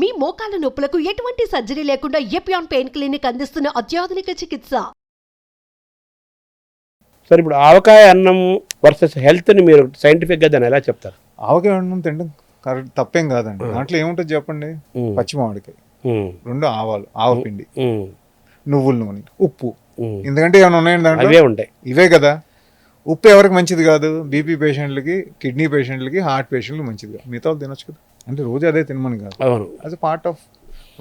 మీ మోకాల నొప్పులకు ఎటువంటి సర్జరీ లేకుండా ఎపియాన్ పెయిన్ క్లినిక్ అందిస్తున్న అత్యాధునిక చికిత్స? సరే ఇప్పుడు ఆవకాయ అన్నం వర్సెస్ హెల్త్ని మీరు సైంటిఫిక్గా దాన్ని ఎలా చెప్తారు? ఆవకాయ అన్నం తినడం కరెక్ట్ తప్పేం కాదండి. దాంట్లో ఏముంటుంది చెప్పండి? పచ్చి మామిడికాయ రెండు ఆవాలు ఆవపిండి నువ్వుల నూనె ఉప్పు. ఎందుకంటే ఏమైనా ఉన్నాయండి దాంట్లో? అవే ఉంటాయి. ఇవే కదా. ఉప్పు ఎవరికి మంచిది కాదు? బీపీ పేషెంట్లకి కిడ్నీ పేషెంట్లకి హార్ట్ పేషెంట్లకి మంచిది కాదు. మిగతా వాళ్ళు తినొచ్చు కదా. అంటే రోజు అదే తినమని కాదు. అవును. అది పార్ట్ ఆఫ్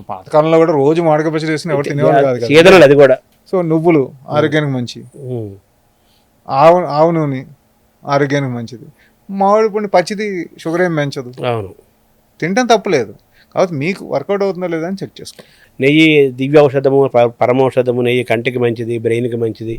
పాతకాలంలో కూడా రోజు మామిడికాయ పచ్చడి వేసుకుని ఎవరు తినేవాళ్ళు కాదు అది కూడా. సో నువ్వులు ఆరోగ్యానికి మంచి. ఆవు ఆవు నూనె ఆరోగ్యానికి మంచిది. మామిడి పండు పచ్చిది షుగర్ ఏం పెంచదు. అవును. తినడం తప్పలేదు కాబట్టి మీకు వర్కౌట్ అవుతుందో లేదా అని చెక్ చేసుకో. నెయ్యి దివ్య ఔషధము పరమౌషధము నెయ్యి కంటికి మంచిది బ్రెయిన్కి మంచిది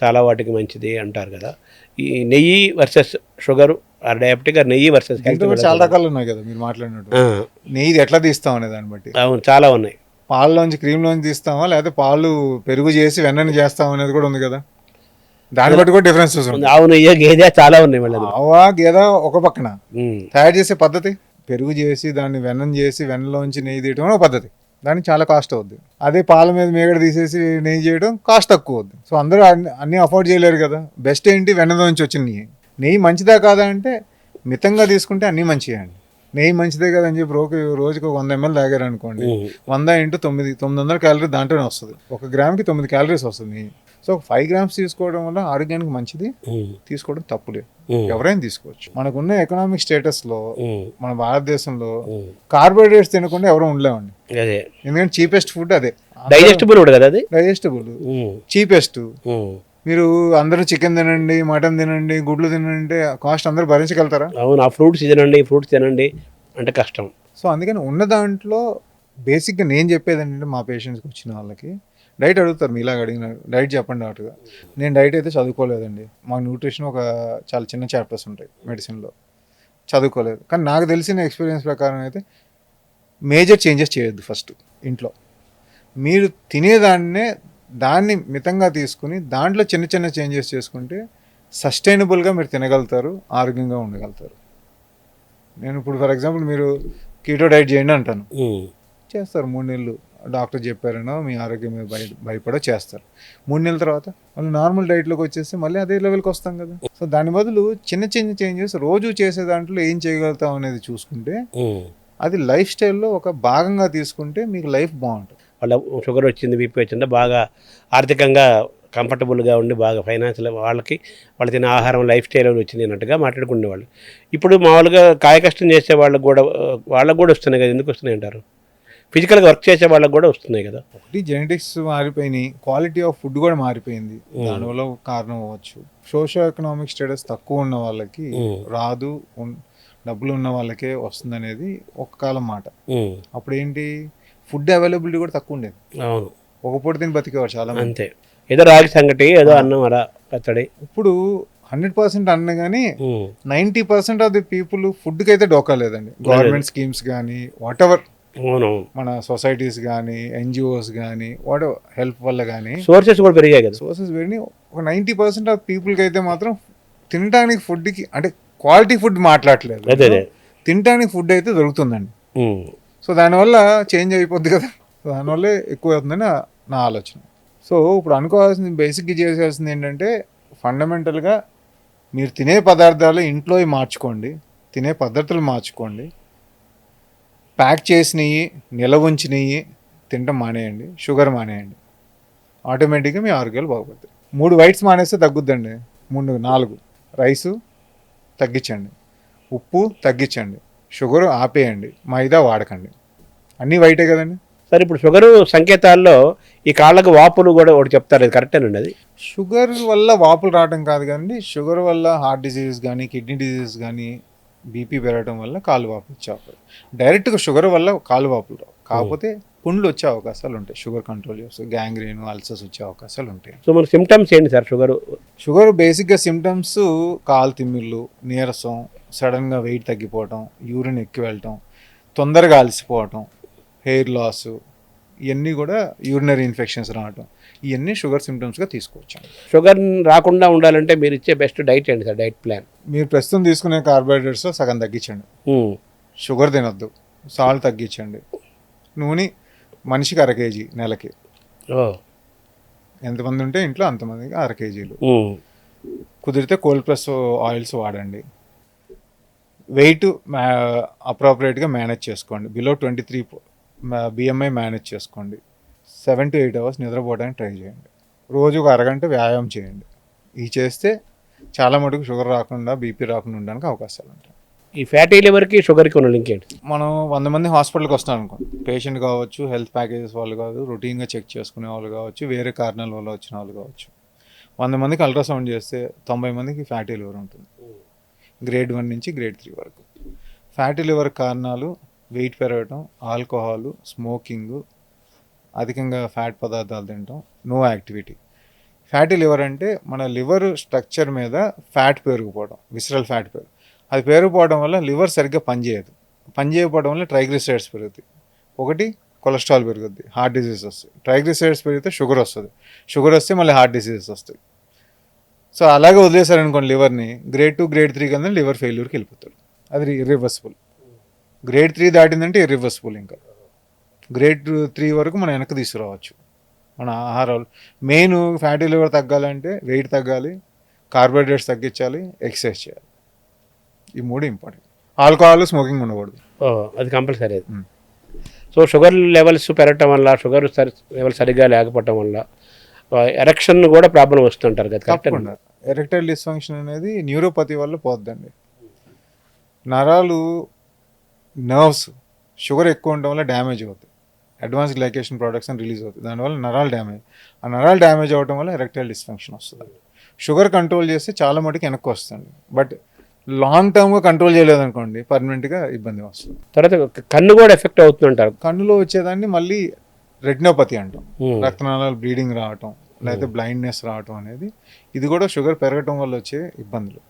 చాలా వాటికి మంచిది అంటారు కదా. ఈ నెయ్యి వర్సెస్ షుగర్ ఆర్ నెయ్యి వర్సెస్ హెల్త్ చాలా రకాలు ఉన్నాయి కదా మీరు మాట్లాడినట్టు. నెయ్యి ఎట్లా తీస్తాం అనే దాన్ని బట్టి. అవును చాలా ఉన్నాయి. పాలలోంచి క్రీమ్లోంచి తీస్తామా? లేకపోతే పాలు పెరుగు చేసి వెన్నని చేస్తాం అనేది కూడా ఉంది కదా. దాన్ని బట్టి కూడా డిఫరెన్సెస్ ఉంది. ఆవు నెయ్యి గేదె చాలా ఉన్నాయి మళ్ళీ. ఆవా గేద ఒక పక్కన. తయారు చేసే పద్ధతి? పెరుగు చేసి దాన్ని వెన్నం చేసి వెన్నలోంచి నెయ్యి తీయడం ఒక పద్ధతి. దానికి చాలా కాస్ట్ అవుద్ది. అదే పాల మీద మేగడ తీసేసి నెయ్యి చేయడం కాస్ట్ తక్కువ అవుద్ది. సో అందరూ అన్ని- అన్ని అఫోర్డ్ చేయలేరు కదా. బెస్ట్ ఏంటి? వెన్నలోంచి వచ్చిన నెయ్యి. నెయ్యి మంచిదా కాదా అంటే మితంగా తీసుకుంటే అన్నీ మంచిగా అండి. నెయ్యి మంచిదే కదా అని చెప్పి రోజు రోజుకి ఒక వంద ఎంఎల్ తాగారు అనుకోండి వంద ఇంటూ తొమ్మిది తొమ్మిది వందల క్యాలరీ దాంట్లోనే వస్తుంది. ఒక గ్రామ్కి తొమ్మిది క్యాలరీస్ వస్తుంది నెయ్యి. సో ఫైవ్ గ్రామ్స్ తీసుకోవడం వల్ల ఆరోగ్యానికి మంచిది తీసుకోవడం తప్పులేదు ఎవరైనా తీసుకోవచ్చు. మనకున్న ఎకనామిక్ స్టేటస్లో ఉమ్, మన భారతదేశంలో. కార్బోహైడ్రేట్స్ తినకుండా ఎవరు ఉండలేమండి. ఎందుకంటే చీపెస్ట్ ఫుడ్ అదే. Digestible digestible. చీపెస్ట్. మీరు అందరూ చికెన్ తినండి మటన్ తినండి గుడ్లు తినండి కాస్ట్ అందరూ భరించగలుగుతారా? అవును ఆ ఫ్రూట్స్ తినండి ఫ్రూట్స్ తినండి అంటే కష్టం. సో అందుకని ఉన్న దాంట్లో బేసిక్గా నేను చెప్పేది ఏంటంటే మా పేషెంట్స్కి వచ్చిన వాళ్ళకి డైట్ అడుగుతారు మీలాగా అడిగిన డైట్ చెప్పండి డాక్టర్గా నేను డైట్ అయితే చదువుకోలేదండి. మాకు న్యూట్రిషన్ ఒక చాలా చిన్న చాప్టర్స్ ఉంటాయి మెడిసిన్లో చదువుకోలేదు. కానీ నాకు తెలిసిన ఎక్స్పీరియన్స్ ప్రకారం అయితే మేజర్ చేంజెస్ చేయొద్దు ఫస్ట్ ఇంట్లో. మీరు తినేదాన్నే దాన్ని మితంగా తీసుకుని దాంట్లో చిన్న చిన్న చేంజెస్ చేసుకుంటే సస్టైనబుల్గా మీరు తినగలుగుతారు ఆరోగ్యంగా ఉండగలుగుతారు. నేను ఇప్పుడు ఫర్ ఎగ్జాంపుల్ మీరు కీటో డైట్ చేయండి అంటాను. చేస్తారు. మూడు నెలలు డాక్టర్ చెప్పారనో మీ ఆరోగ్యం మీద భయ భయపడో చేస్తారు. మూడు నెలల తర్వాత మళ్ళీ నార్మల్ డైట్లోకి వచ్చేస్తే మళ్ళీ అదే లెవెల్కి వస్తాం కదా. సో దాని బదులు చిన్న చిన్న చేంజెస్ రోజు చేసే దాంట్లో ఏం చేయగలుగుతాం అనేది చూసుకుంటే. అది లైఫ్ స్టైల్లో ఒక భాగంగా తీసుకుంటే మీకు లైఫ్ బాగుంటుంది. వాళ్ళ షుగర్ వచ్చింది బీపీ వచ్చింది బాగా ఆర్థికంగా కంఫర్టబుల్గా ఉండి బాగా ఫైనాన్షియల్ వాళ్ళకి వాళ్ళు తినే ఆహారం లైఫ్ స్టైల్ వచ్చింది అన్నట్టుగా మాట్లాడుకునేవాళ్ళు. ఇప్పుడు మామూలుగా కాయ కష్టం చేసే వాళ్ళకి కూడా వాళ్ళకి కూడా వస్తున్నాయి కదా ఎందుకు వస్తున్నాయి అంటారు? ఫిజికల్గా వర్క్ చేసే వాళ్ళకి కూడా వస్తున్నాయి కదా. ఒకటి జెనెటిక్స్ మారిపోయినాయి క్వాలిటీ ఆఫ్ ఫుడ్ కూడా మారిపోయింది. దానివల్ల కారణం అవ్వచ్చు. సోషో ఎకనామిక్ స్టేటస్ తక్కువ ఉన్న వాళ్ళకి. రాదు డబ్బులు ఉన్న వాళ్ళకే వస్తుంది అనేది ఒక కాలం మాట. అప్పుడు ఏంటి ఫుడ్ అవైలబిలిటీ కూడా తక్కువ ఉండేది. అవును. ఒక పూట తిని బతికేవారు చాలా అంతే. ఏదో రాగి సంగటి ఏదో అన్నం అలా పచ్చడి. ఇప్పుడు హండ్రెడ్ పర్సెంట్ అన్న కానీ ఉమ్, ninety percent of the people ఫుడ్కి అయితే డోకా లేదండి. గవర్నమెంట్ స్కీమ్స్ కానీ వాట్ ఎవర్ మన సొసైటీస్ కానీ ఎన్జిఓస్ కానీ వాట్ హెల్ప్ వల్ల కానీ సోర్సెస్ కూడా పెరిగాయి కదా. సోర్సెస్ పెరిగి ఒక నైంటీ పర్సెంట్ ఆఫ్ పీపుల్కి అయితే మాత్రం తినడానికి ఫుడ్కి అంటే క్వాలిటీ ఫుడ్ మాట్లాడలేదు తినడానికి ఫుడ్ అయితే దొరుకుతుందండి. సో దానివల్ల చేంజ్ అయిపోద్ది కదా. సో ఎక్కువ అవుతుందని నా- నా ఆలోచన. సో ఇప్పుడు అనుకోవాల్సింది బేసిక్గా చేయాల్సింది ఏంటంటే ఫండమెంటల్గా మీరు తినే పదార్థాలు ఇంట్లో మార్చుకోండి. తినే పద్ధతులు మార్చుకోండి. ప్యాక్ చేసినవి నిలవ ఉంచినవి తినటం మానేయండి. షుగర్ మానేయండి. ఆటోమేటిక్గా మీ ఆరోగ్యాలు బాగుపడతాయి. మూడు వైట్స్ మానేస్తే తగ్గుద్దండి. మూడు నాలుగు. రైసు తగ్గించండి. ఉప్పు తగ్గించండి. షుగర్ ఆపేయండి మైదా వాడకండి. అన్నీ వైటే కదండి. సరే ఇప్పుడు షుగర్ సంకేతాల్లో ఈ కాళ్ళకు వాపులు కూడా ఒకటి చెప్తారు అది కరెక్టేనండి అది? షుగర్ వల్ల వాపులు రావడం కాదు కానీ షుగర్ వల్ల హార్ట్ డిసీజెస్ కానీ కిడ్నీ డిసీజెస్ కానీ బీపీ పెరగడం వల్ల కాలు వాపులు వచ్చే అవకాశం. డైరెక్ట్గా షుగర్ వల్ల కాలు వాపులు రావు. కాకపోతే పుండ్లు వచ్చే అవకాశాలు ఉంటాయి షుగర్ కంట్రోల్ చేస్తే గ్యాంగ్రీన్ అల్సర్స్ వచ్చే అవకాశాలు ఉంటాయి. సో మన సిమ్టమ్స్ ఏంటి సార్ షుగర్? షుగర్ బేసిక్గా సిమ్టమ్స్ కాలు తిమ్మిళ్ళు నీరసం సడన్గా వెయిట్ తగ్గిపోవటం యూరిన్ ఎక్కువ వెళ్ళటం తొందరగా అలసిపోవటం హెయిర్ లాస్ ఇవన్నీ కూడా యూరినరీ ఇన్ఫెక్షన్స్ రావటం. ఇవన్నీ షుగర్ సిమ్టమ్స్గా తీసుకోవచ్చు షుగర్ రాకుండా ఉండాలంటే మీరు ఇచ్చే బెస్ట్ డైట్ ఏంటి సార్? Diet plan. మీరు ప్రస్తుతం తీసుకునే కార్బోహైడ్రేట్స్ సగం తగ్గించండి. షుగర్ తినొద్దు. సాల్ట్ తగ్గించండి. నూనె మనిషికి అర కేజీ నెలకి. ఓ. ఎంతమంది ఉంటే ఇంట్లో అంతమందికి అర కేజీలు. కుదిరితే కోల్డ్ ప్రెస్ ఆయిల్స్ వాడండి. వెయిట్ అప్రాపరియేట్గా మేనేజ్ చేసుకోండి. Below twenty three BMI manage చేసుకోండి. సెవెన్ టు ఎయిట్ అవర్స్ నిద్రపోవడానికి ట్రై చేయండి. రోజు ఒక అరగంట వ్యాయామం చేయండి. ఇవి చేస్తే చాలా మటుకు షుగర్ రాకుండా బీపీ రాకుండా ఉండడానికి అవకాశాలు ఉంటాయి. ఈ ఫ్యాటీ లివర్కి షుగర్కి ఉన్న లింక్ ఏంటి? మనం వంద మంది హాస్పిటల్కి వస్తాం అనుకో పేషెంట్ కావచ్చు హెల్త్ ప్యాకేజెస్ వాళ్ళు కాదు రొటీన్గా చెక్ చేసుకునే వాళ్ళు కావచ్చు వేరే కారణాల వల్ల వచ్చిన వాళ్ళు కావచ్చు. వంద మందికి అల్ట్రాసౌండ్ చేస్తే తొంభై మందికి ఫ్యాటీ లివర్ ఉంటుంది. గ్రేడ్ వన్ నుంచి గ్రేడ్ త్రీ వరకు. ఫ్యాటీ లివర్ కారణాలు వెయిట్ పెరగటం ఆల్కహాల్ స్మోకింగ్ అధికంగా ఫ్యాట్ పదార్థాలు తినటం నో యాక్టివిటీ. ఫ్యాటీ లివర్ అంటే మన లివర్ స్ట్రక్చర్ మీద ఫ్యాట్ పెరిగిపోవడం విసరల్ ఫ్యాట్ పెరుగు అది పెరిగిపోవడం వల్ల లివర్ సరిగ్గా పనిచేయదు. పనిచేయకపోవడం వల్ల ట్రైగ్లిసైడ్స్ పెరుగుతాయి. ఒకటి కొలెస్ట్రాల్ పెరుగుద్ది హార్ట్ డిసీజ్ వస్తుంది ట్రైగ్లిసైడ్స్ పెరిగితే షుగర్ వస్తుంది. షుగర్ వస్తే మళ్ళీ హార్ట్ డిసీజెస్ వస్తాయి. సో అలాగే వదిలేశారనుకోండి లివర్ని గ్రేడ్ టూ గ్రేడ్ త్రీ కింద లివర్ ఫెయిల్యూర్కి వెళ్ళిపోతాడు. అది ఇర్రివర్సిబుల్ గ్రేడ్ త్రీ దాటిందంటే ఇర్రివర్సిబుల్ ఇంకా. గ్రేడ్ త్రీ వరకు మనం వెనక్కి తీసుకురావచ్చు. మన ఆహారాలు మెయిన్ ఫ్యాటీ లివర్ తగ్గాలంటే వెయిట్ తగ్గాలి కార్బోహైడ్రేట్స్ తగ్గించాలి ఎక్సర్సైజ్ చేయాలి. ఈ మూడు ఇంపార్టెంట్. ఆల్కహాల్ స్మోకింగ్ ఉండకూడదు. అది కంపల్సరీ. సో షుగర్ లెవెల్స్ పెరగటం వల్ల షుగర్ సరి లెవెల్ సరిగ్గా లేకపోవటం వల్ల ఎరక్షన్ కూడా ప్రాబ్లం వస్తుంటారు కదా కరెక్ట్ ఎరెక్టైల్ డిస్ఫంక్షన్ అనేది న్యూరోపతి వల్ల పోద్దండి. నరాలు నర్వ్స్ షుగర్ ఎక్కువ ఉండడం వల్ల డ్యామేజ్ అవుతుంది అడ్వాన్స్ గ్లైకేషన్ ప్రొడక్ట్స్ అని రిలీజ్ అవుతుంది దానివల్ల నరాలు డ్యామేజ్. ఆ నరాలు డ్యామేజ్ అవ్వడం వల్ల ఎరెక్టైల్ డిస్ఫంక్షన్ వస్తుంది. షుగర్ కంట్రోల్ చేస్తే చాలా మటుకు వెనక్కి వస్తుంది. బట్ లాంగ్ టర్మ్గా కంట్రోల్ చేయలేదనుకోండి పర్మనెంట్గా ఇబ్బంది వస్తుంది. తర్వాత కన్ను కూడా ఎఫెక్ట్ అవుతుంటారు కన్నులో వచ్చేదాన్ని మళ్ళీ రెటినోపతి అంటాం. రక్తనాళాలు బ్లీడింగ్ రావటం లేకపోతే బ్లైండ్నెస్ రావటం అనేది ఇది కూడా షుగర్ పెరగటం వల్ల వచ్చే ఇబ్బందులు.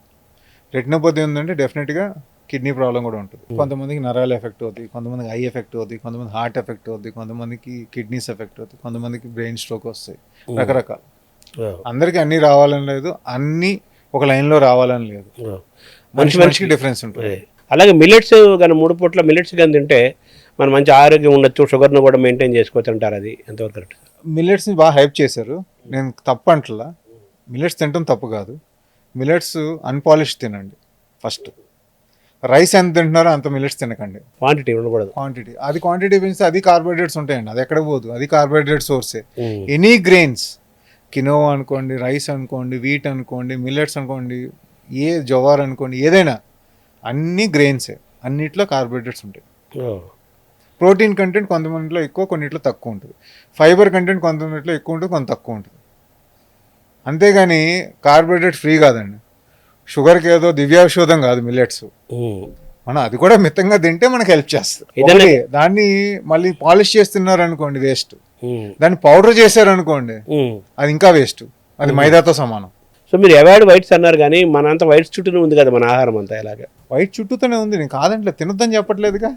రెటినోపతి ఉందంటే డెఫినెట్గా కిడ్నీ ప్రాబ్లం కూడా ఉంటుంది. కొంతమందికి నరాలు ఎఫెక్ట్ అవుతుంది కొంతమందికి ఐ ఎఫెక్ట్ అవుతుంది కొంతమంది హార్ట్ ఎఫెక్ట్ అవుతుంది కొంతమందికి కిడ్నీస్ ఎఫెక్ట్ అవుతుంది కొంతమందికి బ్రెయిన్ స్ట్రోక్ వస్తాయి. రకరకాల. అందరికీ అన్నీ రావాలని లేదు అన్నీ ఒక లైన్లో రావాలని లేదు. మనిషి మనిషికి డిఫరెన్స్ ఉంటుంది. అలాగే మిల్లెట్స్ కానీ మూడు పూట్ల మిల్లెట్స్ కానీ తింటే మనం మంచి ఆరోగ్యం ఉండొచ్చు షుగర్ను కూడా మెయింటైన్ చేసుకోవచ్చు అంటారు అది. ఎంతవరకు కరెక్ట్? మిల్లెట్స్ని బాగా హైప్ చేశారు. నేను తప్పు అంటలా. మిల్లెట్స్ తినటం తప్పు కాదు. మిల్లెట్స్ అన్పాలిష్ తినండి ఫస్ట్. రైస్ ఎంత తింటున్నారో అంత మిల్లెట్స్ తినకండి. క్వాంటిటీ ఉండకూడదు. క్వాంటిటీ అది క్వాంటిటీ పెంచితే అది కార్బోహైడ్రేట్స్ ఉంటాయండి. అది ఎక్కడ పోదు. అది కార్బోహైడ్రేట్ సోర్సే. ఎనీ గ్రెయిన్స్ కినోవా అనుకోండి రైస్ అనుకోండి వీట్ అనుకోండి మిల్లెట్స్ అనుకోండి ఏ జవార్ అనుకోండి ఏదైనా అన్ని గ్రెయిన్సే అన్నిట్లో కార్బోహైడ్రేట్స్ ఉంటాయి. ప్రోటీన్ కంటెంట్ కొంతమందిలో ఎక్కువ కొన్నిట్లో తక్కువ ఉంటుంది. ఫైబర్ కంటెంట్ కొంతమందిలో ఎక్కువ ఉంటుంది కొంత తక్కువ ఉంటుంది. అంతేగాని కార్బోహైడ్రేట్ ఫ్రీ కాదండి. షుగర్కి ఏదో దివ్యాషోధం కాదు మిల్లెట్స్. మనం అది కూడా మితంగా తింటే మనకు హెల్ప్ చేస్తుంది. దాన్ని మళ్ళీ పాలిష్ చేస్తున్నారు అనుకోండి వేస్ట్. దాన్ని పౌడర్ చేశారు అనుకోండి. అది ఇంకా వేస్ట్. అది మైదాతో సమానం. సో మీరు అవాయిడ్ వైట్స్ అన్నారు కానీ మన అంతా వైట్స్ చుట్టూనే ఉంది కదా మన ఆహారం అంతా ఇలాగా వైట్ చుట్టూతోనే ఉంది. నేను కాదంటే తినొద్దని చెప్పట్లేదుగా.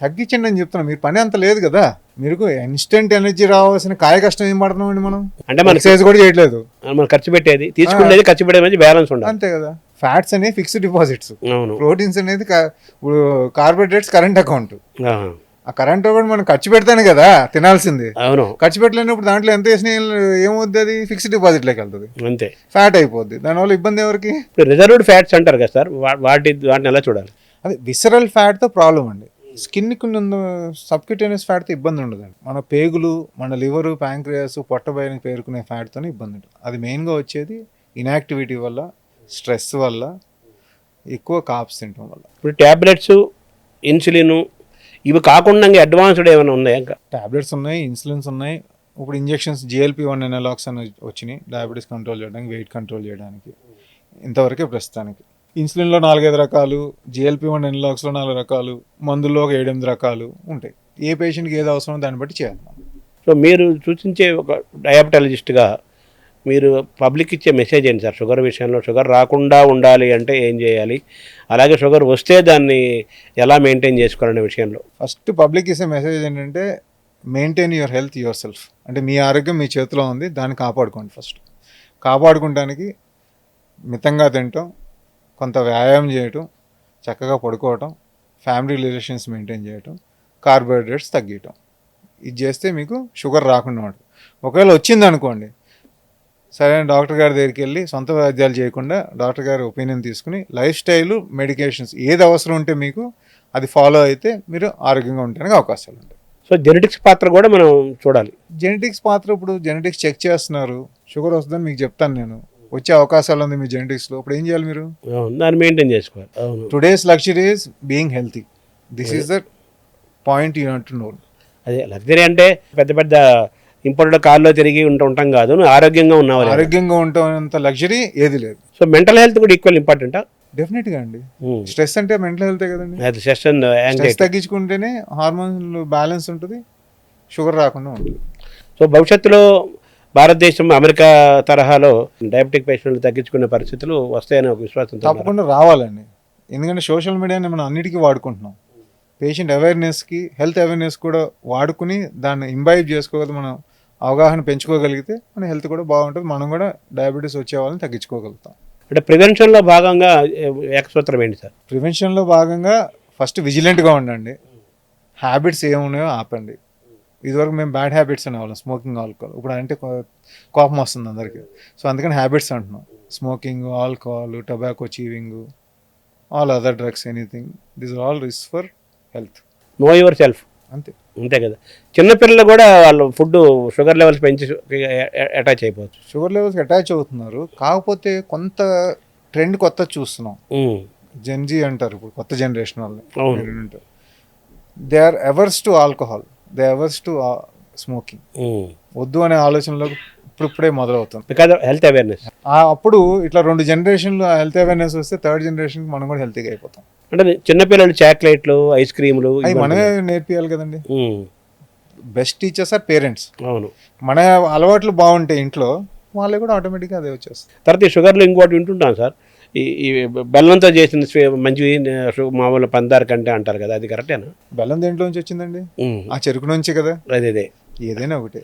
తగ్గించండి అని చెప్తున్నా. మీరు పని అంత లేదు కదా. మీరు ఇన్స్టెంట్ ఎనర్జీ రావాల్సిన కాయ కష్టం ఏం పడుతున్నామండి మనం? అంటే మన ఎక్సర్సైజ్ కూడా చేయట్లేదు. మనం ఖర్చు పెట్టేది తీసుకునేది ఖర్చు పెట్టేది బ్యాలెన్స్ ఉండాలి. అంతే కదా. ఫ్యాట్స్ అనేవి ఫిక్స్డ్ డిపాజిట్స్ అవును. ప్రోటీన్స్ అనేది ఇప్పుడు కార్బోహైడ్రేట్స్ కరెంట్ అకౌంట్. ఆ. కరెంట్ అకౌంట్ మనం ఖర్చు పెడతానే కదా తినాల్సింది. అవును. ఖర్చు పెట్టలేనప్పుడు దాంట్లో ఎంత వేసినా ఏమవుద్ది అది? ఫిక్స్డ్ డిపాజిట్లోకి వెళ్తుంది. అంతే. ఫ్యాట్ అయిపోద్ది. దానివల్ల ఇబ్బంది ఎవరికి? రిజర్వ్డ్ ఫ్యాట్స్ అంటారు కదా సార్ వాటి వాటిని ఎలా చూడాలి? అదే విసరల్ ఫ్యాట్తో ప్రాబ్లం అండి. స్కిన్కి ఉన్న సబ్క్యూటేనియస్ ఫ్యాట్తో ఇబ్బంది ఉండదండి. మన పేగులు మన లివరు ప్యాంక్రియాస్ పొట్టబయని పేరుకునే ఫ్యాట్తోనే ఇబ్బంది ఉంటుంది. అది మెయిన్గా వచ్చేది ఇన్యాక్టివిటీ వల్ల స్ట్రెస్ వల్ల ఎక్కువ కాప్స్ తినడం వల్ల. ఇప్పుడు ట్యాబ్లెట్స్ ఇన్సులిన్ ఇవి కాకుండా అడ్వాన్స్డ్ ఏమైనా ఉన్నాయా ఇంకా? టాబ్లెట్స్ ఉన్నాయి ఇన్సులిన్స్ ఉన్నాయి. ఇప్పుడు ఇంజెక్షన్స్ జిఎల్పి వన్ ఎనలాక్స్ అని వచ్చినాయి. డయాబెటీస్ కంట్రోల్ చేయడానికి వెయిట్ కంట్రోల్ చేయడానికి. ఇంతవరకే ప్రస్తుతానికి. ఇన్సులిన్లో నాలుగైదు రకాలు జిఎల్పి వన్ ఎనలాక్స్లో నాలుగు రకాలు మందుల్లో ఒక ఏడెనిమిది రకాలు ఉంటాయి. ఏ పేషెంట్కి ఏది అవసరమో దాన్ని బట్టి చేయాలి. సో మీరు సూచించే ఒక డయాబెటాలజిస్ట్గా మీరు పబ్లిక్ ఇచ్చే మెసేజ్ ఏంటి సార్? షుగర్ విషయంలో షుగర్ రాకుండా ఉండాలి అంటే ఏం చేయాలి? అలాగే షుగర్ వస్తే దాన్ని ఎలా మెయింటైన్ చేసుకోవాలనే విషయంలో? ఫస్ట్ పబ్లిక్ ఇచ్చే మెసేజ్ ఏంటంటే maintain your health yourself. అంటే మీ ఆరోగ్యం మీ చేతిలో ఉంది దాన్ని కాపాడుకోండి ఫస్ట్. కాపాడుకోవడానికి మితంగా తినటం కొంత వ్యాయామం చేయటం చక్కగా పడుకోవటం ఫ్యామిలీ రిలేషన్స్ మెయింటైన్ చేయటం కార్బోహైడ్రేట్స్ తగ్గించటం ఇది చేస్తే మీకు షుగర్ రాకుండా ఉంటుంది. ఒకవేళ వచ్చింది అనుకోండి సరే డాక్టర్ గారి దగ్గరికి వెళ్ళి సొంత వైద్యాలు చేయకుండా డాక్టర్ గారి ఒపీనియన్ తీసుకుని లైఫ్ స్టైల్ మెడికేషన్స్ ఏది అవసరం ఉంటే మీకు అది ఫాలో అయితే మీరు ఆరోగ్యంగా ఉండడానికి అవకాశాలు ఉంటాయి. సో జెనెటిక్స్ పాత్ర కూడా మనం చూడాలి. జెనెటిక్స్ పాత్ర ఇప్పుడు జెనెటిక్స్ చెక్ చేస్తున్నారు. షుగర్ వస్తుందని మీకు చెప్తాను నేను. వచ్చే అవకాశాలు ఉంది మీ జెనెటిక్స్లో ఇప్పుడు ఏం చేయాలి మీరు? అవును దాన్ని మెయింటైన్ చేసుకోవాలి. అవును. Today's luxury is being healthy this is the point you to know అదే లగ్జరీ అంటే పెద్ద పెద్ద ఇంపోర్టెడ్ కార్లో తిరిగి ఉంటూ ఉంటాం కాదు. నువ్వు ఆరోగ్యంగా ఉన్నావు ఆరోగ్యంగా ఉండటంత లగ్జరీ ఏది లేదు. సో మెంటల్ హెల్త్ కూడా ఈక్వల్ ఇంపార్టెంటా డెఫినెట్గా అండి. స్ట్రెస్ అంటే మెంటల్ హెల్తే కదండి? అది స్ట్రెస్ అండ్ స్ట్రెస్ యాంగ్జైటీ తగ్గించుకుంటేనే హార్మోన్లు బ్యాలెన్స్ ఉంటుంది. షుగర్ రాకుండా ఉంటుంది. సో భవిష్యత్తులో భారతదేశం అమెరికా తరహాలో డయాబెటిక్ పేషెంట్లు తగ్గించుకునే పరిస్థితులు వస్తాయని ఒక ఉన్నారు. తప్పకుండా రావాలండి. ఎందుకంటే సోషల్ మీడియాని మనం అన్నిటికీ వాడుకుంటున్నాం. పేషెంట్ అవేర్నెస్కి హెల్త్ అవేర్నెస్ కూడా వాడుకుని దాన్ని ఇంబైబ్ చేసుకోగలిగి మనం అవగాహన పెంచుకోగలిగితే మన హెల్త్ కూడా బాగుంటుంది. మనం కూడా డయాబెటీస్ వచ్చే వాళ్ళని తగ్గించుకోగలుగుతాం. అంటే ప్రివెన్షన్లో భాగంగా ఏకసూత్రం ఏంటి సార్? ప్రివెన్షన్లో భాగంగా ఫస్ట్ విజిలెంట్గా ఉండండి. హ్యాబిట్స్ ఏమున్నాయో ఆపండి. ఇదివరకు మేము బ్యాడ్ హ్యాబిట్స్ అనేవాళ్ళం స్మోకింగ్ ఆల్కహాల్. ఇప్పుడు అంటే కోపం వస్తుంది అందరికీ. సో అందుకని హ్యాబిట్స్ అంటున్నాం. Smoking alcohol tobacco chewing all other drugs anything. This all risk for health. Know yourself. అంతే. అంతే కదా. చిన్నపిల్లలు కూడా వాళ్ళు ఫుడ్ షుగర్ లెవెల్స్ పెంచి అటాచ్ అయిపోవచ్చు. షుగర్ లెవెల్స్కి అటాచ్ అవుతున్నారు. కాకపోతే కొంత ట్రెండ్ కొత్త చూస్తున్నాం. జెన్జీ అంటారు ఇప్పుడు కొత్త జనరేషన్ వాళ్ళని. అవును. They are averse to alcohol. They averse to smoking. వద్దు అనే ఆలోచనలో ఇప్పుడిప్పుడే మొదలవుతుంది. బికాజ్ హెల్త్ అవేర్నెస్ అప్పుడు ఇట్లా రెండు జనరేషన్లు హెల్త్ అవేర్నెస్ వస్తే థర్డ్ జనరేషన్ మనం కూడా హెల్తీగా అయిపోతాం. అంటే చిన్నపిల్లలు చాక్లెట్లు ఐస్ క్రీములు అవి మనమే నేర్పియాలి కదండి. బెస్ట్ టీచర్స్ ఆర్ పేరెంట్స్ అవును. మన అలవాట్లు బాగుంటాయి ఇంట్లో వాళ్ళే కూడా ఆటోమేటిక్గా అదే వచ్చేస్తుంది. తర్వాత షుగర్లో ఇంకోటి వింటుంటాం సార్. ఈ బెల్లంతో చేసిన షు- మామూలు పందారు కంటే అంటారు కదా అది కరెక్టేనా బెల్లం దేంట్లో నుంచి వచ్చిందండి ఆ చెరుకు నుంచి కదా? అదే అదే. ఏదైనా ఒకటే.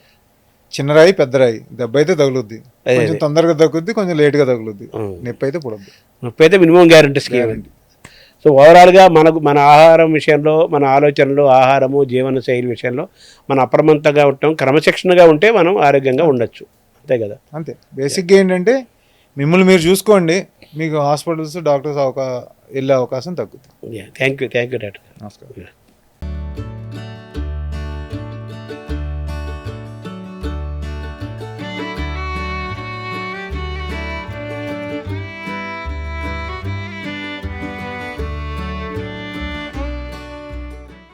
చిన్న రాయి పెద్ద రాయి దెబ్బ అయితే తగులుద్ది. కొంచెం తొందరగా తగ్గుద్ది కొంచెం లేట్గా తగులుద్ది. నొప్పి అయితే పుడద్ది. నొప్పి అయితే మినిమం గ్యారంటీ స్కీమ్. అండి సో ఓవరాల్గా మనకు మన ఆహారం విషయంలో మన ఆలోచనలు ఆహారము జీవన శైలి విషయంలో మనం అప్రమత్తంగా ఉండటం క్రమశిక్షణగా ఉంటే మనం ఆరోగ్యంగా ఉండొచ్చు. అంతే కదా? అంతే. బేసిక్గా ఏంటంటే మిమ్మల్ని మీరు చూసుకోండి. మీకు హాస్పిటల్స్ డాక్టర్స్ అవకా వెళ్ళే అవకాశం తగ్గుతుంది. Thank you thank you doctor. నమస్కారం.